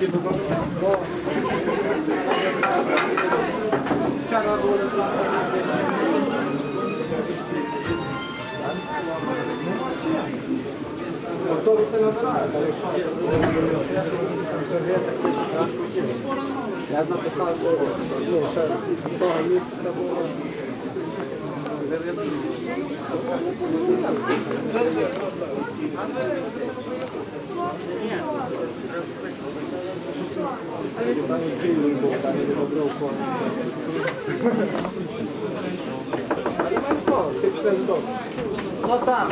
Я написав, що ну, того місяця було. Там і фільм був, там і добрив Але не впав, ти член добре. Ну там.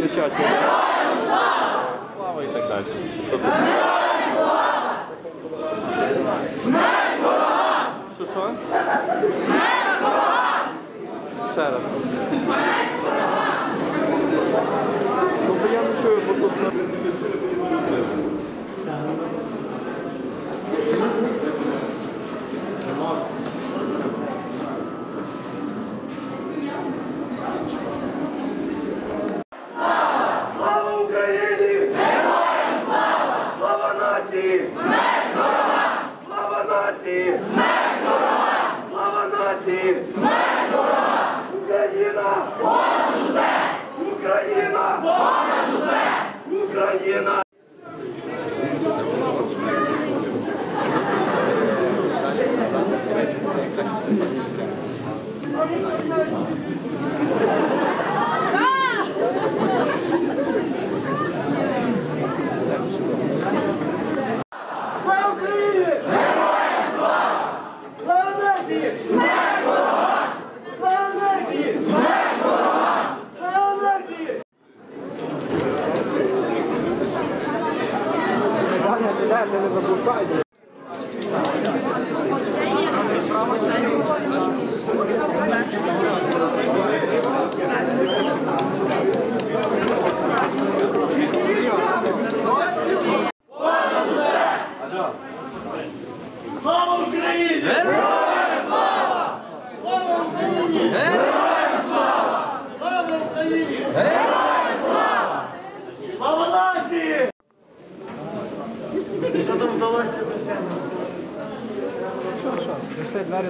кричать. Слава і так далі. Що що? Ще раз. Ну, бо я не чую, бо тут... Не можу. Слава Україні! Героям слава! Слава нації! Нації! Смерть ворогам! Слава нації! Ворогам! Україна! Понад усе! Україна! Понад усе! Україна! Слава Україні! Героям слава! Слава нації! Смерть ворогам! Слава нації! Смерть ворогам! Слава нації! Дай, не заблукай. Слава Україні! Героям слава! Слава Україні! Героям слава! Слава Україні! Героям слава! Слава нації! Що там вдалося досягнути? Пішли двері